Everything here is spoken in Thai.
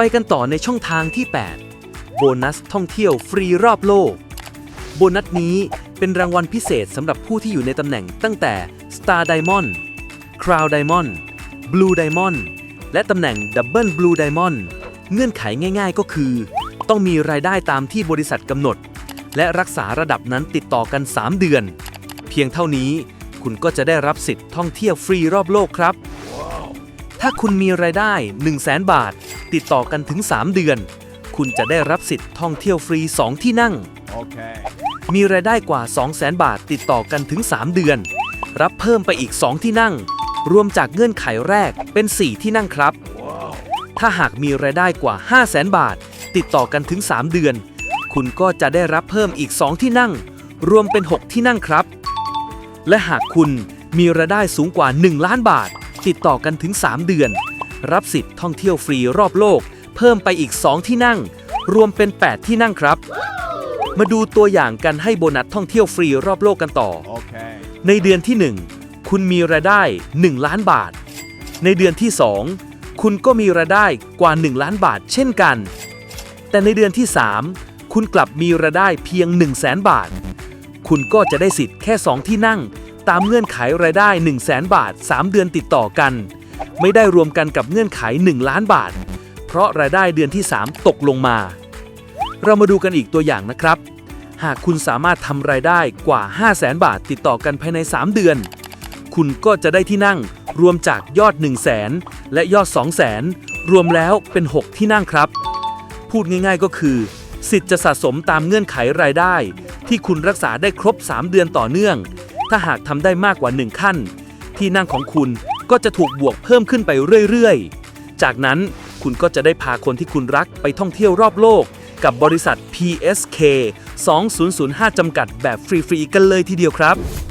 ไปกันต่อในช่องทางที่ 8 โบนัสท่องเที่ยวฟรีรอบโลก โบนัสนี้เป็นรางวัลพิเศษสำหรับผู้ที่อยู่ในตำแหน่งตั้งแต่ Star Diamond Crown Diamond Blue Diamond และตำแหน่ง Double Blue Diamond เงื่อนไขง่าย ๆ ก็คือ ต้องมีรายได้ตามที่บริษัทกำหนด และรักษาระดับนั้นติดต่อกัน 3 เดือน เพียงเท่านี้คุณก็จะได้รับสิทธิ์ท่องเที่ยวฟรีรอบโลกครับ ถ้าคุณมีรายได้ 1 0 0 0 0แบาท ติดต่อกันถึง 3 เดือน คุณจะได้รับสิทธิ์ท่องเที่ยวฟรี 2 ที่นั่ง Okay. มีรายได้กว่า 200,000 บาทติดต่อกันถึง 3 เดือน รับเพิ่มไปอีก 2 ที่นั่ง รวมจากเงื่อนไขแรกเป็น 4 ที่นั่งครับ ถ้าหากมีรายได้กว่า 500,000 บาท ติดต่อกันถึง 3 เดือน คุณก็จะได้รับเพิ่มอีก 2 ที่นั่ง รวมเป็น 6 ที่นั่งครับ และหากคุณมีรายได้สูงกว่า 1 ล้านบาท ติดต่อกันถึง 3 เดือน รับสิทธิ์ท่องเที่ยวฟรีรอบโลก เพิ่มไปอีก 2 ที่นั่ง รวมเป็น 8 ที่นั่งครับ มาดูตัวอย่างกันให้โบนัสท่องเที่ยวฟรีรอบโลกกันต่อ Okay. ในเดือนที่ 1 คุณมีรายได้ 1 ล้านบาท ในเดือนที่ 2 คุณก็มีรายได้กว่า 1 ล้านบาทเช่นกัน แต่ในเดือนที่ 3 คุณกลับมีรายได้เพียง 1 0 0 0 0แสนบาท คุณก็จะได้สิทธิ์แค่ 2 ที่นั่ง ตามเงื่อนไขรายได้ 1 0 0 0 0แสนบาท 3 เดือนติดต่อกัน ไม่ได้รวมกันกับเงื่อนไข 1 ล้านบาท เพราะรายได้เดือนที่ 3 ตกลงมา เรามาดูกันอีกตัวอย่างนะครับ หากคุณสามารถทำรายได้กว่า 5 0 0แสนบาทติดต่อกันภายใน 3 เดือน คุณก็จะได้ที่นั่งรวมจากยอด 1 0 0 0 0แสนและยอด 2 0 0แสนรวมแล้วเป็น 6 ที่นั่งครับ พูดง่ายๆก็คือ สิทธิ์จะสะสมตามเงื่อนไขรายได้ ที่คุณรักษาได้ครบ 3 เดือนต่อเนื่อง ถ้าหากทำได้มากกว่า 1 ขั้น ที่นั่งของคุณก็จะถูกบวกเพิ่มขึ้นไปเรื่อยๆ จากนั้นคุณก็จะได้พาคนที่คุณรักไปท่องเที่ยวรอบโลก กับบริษัท PSK 2005 จำกัดแบบฟรี ๆ กันเลยทีเดียวครับ